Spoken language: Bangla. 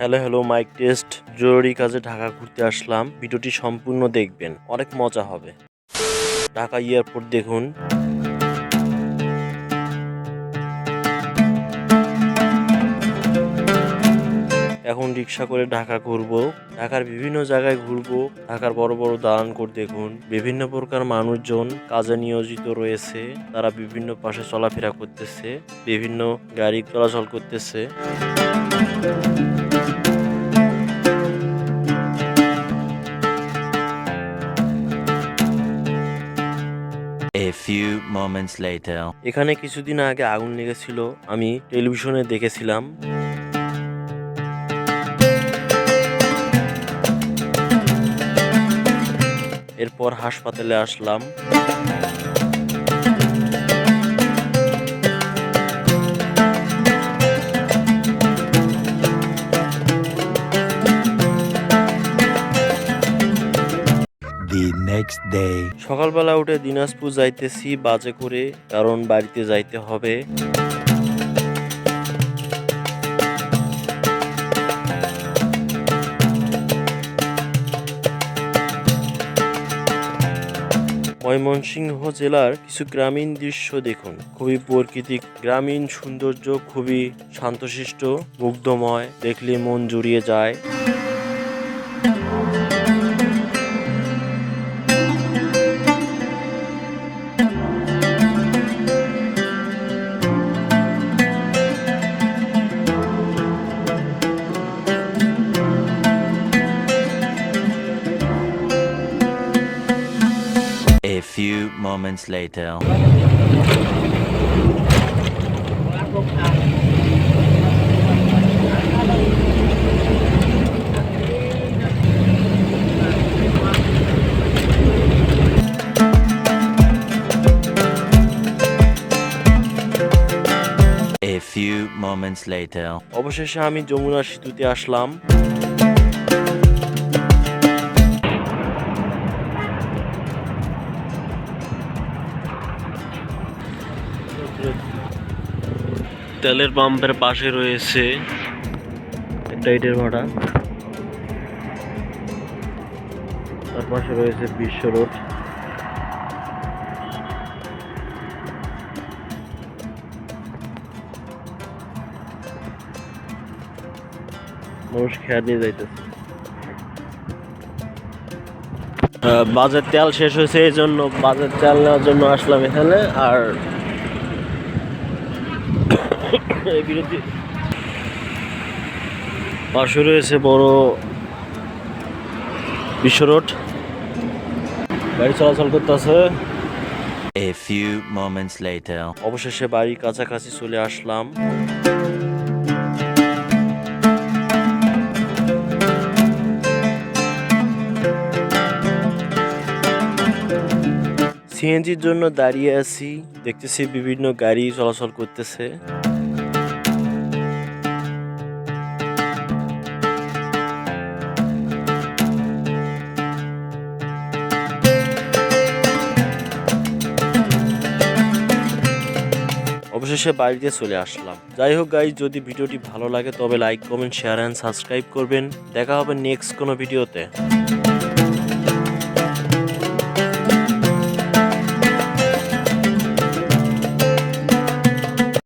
হ্যালো হ্যালো, মাইক টেস্ট, জরুরি কাজে ঢাকা ঘুরতে আসলাম। ভিডিওটি সম্পূর্ণ দেখবেন, অনেক মজা হবে। ঢাকা এয়ারপোর্ট দেখুন। এখন রিক্সা করে ঢাকা ঘুরবো, ঢাকার বিভিন্ন জায়গায় ঘুরবো, ঢাকার বড় বড় দালান কোট দেখুন। বিভিন্ন প্রকার মানুষজন কাজে নিয়োজিত রয়েছে, তারা বিভিন্ন পাশে চলাফেরা করতেছে, বিভিন্ন গাড়ি চলাচল করতেছে। Few moments later. এখানে কিছুদিন আগে আগুন লেগেছিল আমি টেলিভিশনে দেখেছিলাম এরপর হাসপাতালে আসলাম Next day. সকালবেলা উঠে দিনাজপুর যাইতেছি বাজে করে, কারণ বাড়িতে যাইতে হবে। ময়মনসিংহ জেলার কিছু গ্রামীণ দৃশ্য দেখুন। খুবই প্রকৃতিক, গ্রামীণ সৌন্দর্য খুবই শান্তশিষ্ট, মুগ্ধময়, দেখলে মন জুড়িয়ে যায়। Few moments later. A few moments later. অবশেষে আমি যমুনা সেতুতে আসলাম তেলের পাম্পের পাশে রয়েছে একটা ইটের ভাড়া তার পাশে রয়েছে বিশ্ব রোড। মানুষ খেয়াল নিয়ে যাইতেছে। বাজার তেল শেষ হয়েছে, এই জন্য বাজার তেল নেওয়ার জন্য আসলাম এখানে। আর বিরতি। পাশে রয়েছে বড় বিশ্ব রোড। গাড়ি চলাচল করতেছে। A few moments later. অবশেষে বাড়ির কাছাকাছি চলে আসলাম। সিএনজির জন্য দাঁড়িয়ে আছি। দেখতেছি বিভিন্ন গাড়ি চলাচল করতেছে। অবশেষে বাড়িতে চলে আসলাম। যাই হোক গাইজ যদি ভিডিওটি ভালো লাগে তবে like comment share and subscribe করবেন। দেখা হবে নেক্সট কোনো ভিডিওতে